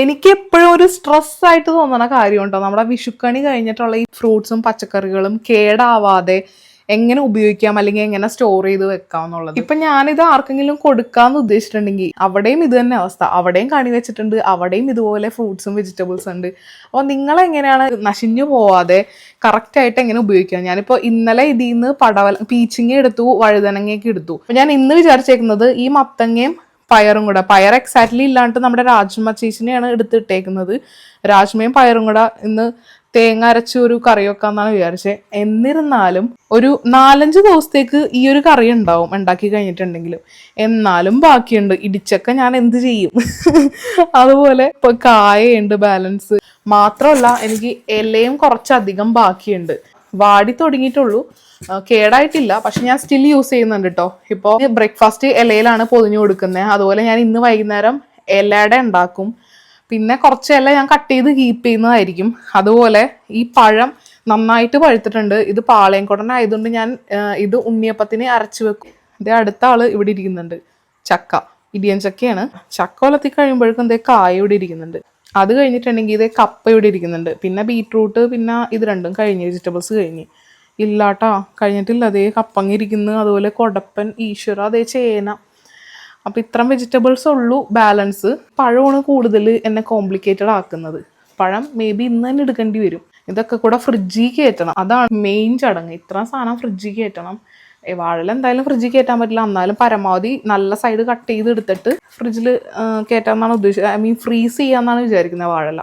എനിക്ക് എപ്പോഴും ഒരു സ്ട്രെസ് ആയിട്ട് തോന്നുന്ന കാര്യമുണ്ടോ? നമ്മുടെ വിഷുക്കണി കഴിഞ്ഞിട്ടുള്ള ഈ ഫ്രൂട്ട്സും പച്ചക്കറികളും കേടാവാതെ എങ്ങനെ ഉപയോഗിക്കാം? അല്ലെങ്കിൽ എങ്ങനെ സ്റ്റോർ ചെയ്ത് വെക്കാം എന്നുള്ളത്. ഇപ്പൊ ഞാനിത് ആർക്കെങ്കിലും കൊടുക്കാന്ന് ഉദ്ദേശിച്ചിട്ടുണ്ടെങ്കിൽ അവിടെയും ഇത് തന്നെ അവസ്ഥ. അവിടെയും കണി വെച്ചിട്ടുണ്ട്. അവിടെയും ഇതുപോലെ ഫ്രൂട്ട്സും വെജിറ്റബിൾസ് ഉണ്ട്. അപ്പോൾ നിങ്ങൾ എങ്ങനെയാണ് നശിഞ്ഞു പോവാതെ കറക്റ്റ് ആയിട്ട് എങ്ങനെ ഉപയോഗിക്കാം ഞാനിപ്പോൾ ഇന്നലെ ഇതിൽ നിന്ന് പടവല പീച്ചിങ്ങ എടുത്തു വഴുതനങ്ങയൊക്കെ എടുത്തു. അപ്പൊ ഞാൻ ഇന്ന് വിചാരിച്ചേക്കുന്നത് ഈ മത്തങ്ങയും പയറും കൂടെ. പയർ എക്സാക്ട്ലി ഇല്ലാണ്ട് നമ്മുടെ രാജ്മ ചേച്ചിനെയാണ് എടുത്തിട്ടേക്കുന്നത്. രാജ്മയും പയറും കൂടെ ഇന്ന് തേങ്ങ അരച്ച് ഒരു കറി വെക്കാന്നാണ് വിചാരിച്ചത് എന്നിരുന്നാലും ഒരു നാലഞ്ച് ദിവസത്തേക്ക് ഈ ഒരു കറി ഉണ്ടാവും ഉണ്ടാക്കി കഴിഞ്ഞിട്ടുണ്ടെങ്കിലും. എന്നാലും ബാക്കിയുണ്ട്. ഇടിച്ചൊക്കെ ഞാൻ എന്ത് ചെയ്യും? അതുപോലെ ഇപ്പൊ കായയുണ്ട് ബാലൻസ് മാത്രമല്ല എനിക്ക് ഇലയും കുറച്ചധികം ബാക്കിയുണ്ട്. വാടി തുടങ്ങിയിട്ടുള്ളൂ. കേടായിട്ടില്ല. പക്ഷെ ഞാൻ സ്റ്റിൽ യൂസ് ചെയ്യുന്നുണ്ട് കേട്ടോ ഇപ്പോൾ ബ്രേക്ക്ഫാസ്റ്റ് ഇലയിലാണ് പൊതിഞ്ഞു കൊടുക്കുന്നത് അതുപോലെ ഞാൻ ഇന്ന് വൈകുന്നേരം ഇലയുടെ ഉണ്ടാക്കും. പിന്നെ കുറച്ച് ഇല ഞാൻ കട്ട് ചെയ്ത് കീപ്പ് ചെയ്യുന്നതായിരിക്കും. അതുപോലെ ഈ പഴം നന്നായിട്ട് പഴുത്തിട്ടുണ്ട്. ഇത് പാളയംകുടൻ ആയതുകൊണ്ട് ഞാൻ ഇത് ഉണ്ണിയപ്പത്തിന് അരച്ചു വെക്കും. ഇതേ അടുത്ത ആൾ ഇവിടെ ഇരിക്കുന്നുണ്ട്. ചക്ക ഇടിയൻ ചക്കയാണ്. ചക്ക വളർത്തി കഴിയുമ്പോഴേക്കും എന്തേ കായ ഇവിടെ ഇരിക്കുന്നുണ്ട്. അത് കഴിഞ്ഞിട്ടുണ്ടെങ്കിൽ ഇതേ കപ്പ ഇവിടെ ഇരിക്കുന്നുണ്ട്. പിന്നെ ബീട്രൂട്ട് പിന്നെ ഇത് രണ്ടും കഴിഞ്ഞ് വെജിറ്റബിൾസ് കഴിഞ്ഞ്. ഇല്ലാട്ടാ കഴിഞ്ഞിട്ടില്ല. അതേ കപ്പങ്ങ ഇരിക്കുന്നു. അതുപോലെ കൊടപ്പൻ ഈശ്വര അതേ ചേന. അപ്പം ഇത്രയും വെജിറ്റബിൾസ് ഉള്ളൂ ബാലൻസ് പഴമാണ് കൂടുതൽ എന്നെ കോംപ്ലിക്കേറ്റഡ് ആക്കുന്നത്. പഴം മേ ബി ഇന്ന് തന്നെ എടുക്കേണ്ടി വരും. ഇതൊക്കെ കൂടെ ഫ്രിഡ്ജിൽ കയറ്റണം. അതാണ് മെയിൻ ചടങ്ങ്. ഇത്ര സാധനം ഫ്രിഡ്ജിൽ കയറ്റണം. വാഴല എന്തായാലും ഫ്രിഡ്ജിൽ കയറ്റാൻ പറ്റില്ല. എന്നാലും പരമാവധി നല്ല സൈഡ് കട്ട് ചെയ്ത് എടുത്തിട്ട് ഫ്രിഡ്ജിൽ കയറ്റാമെന്നാണ് ഉദ്ദേശിച്ചത് ഐ മീൻ ഫ്രീസ് ചെയ്യാമെന്നാണ് വിചാരിക്കുന്നത് വാഴല.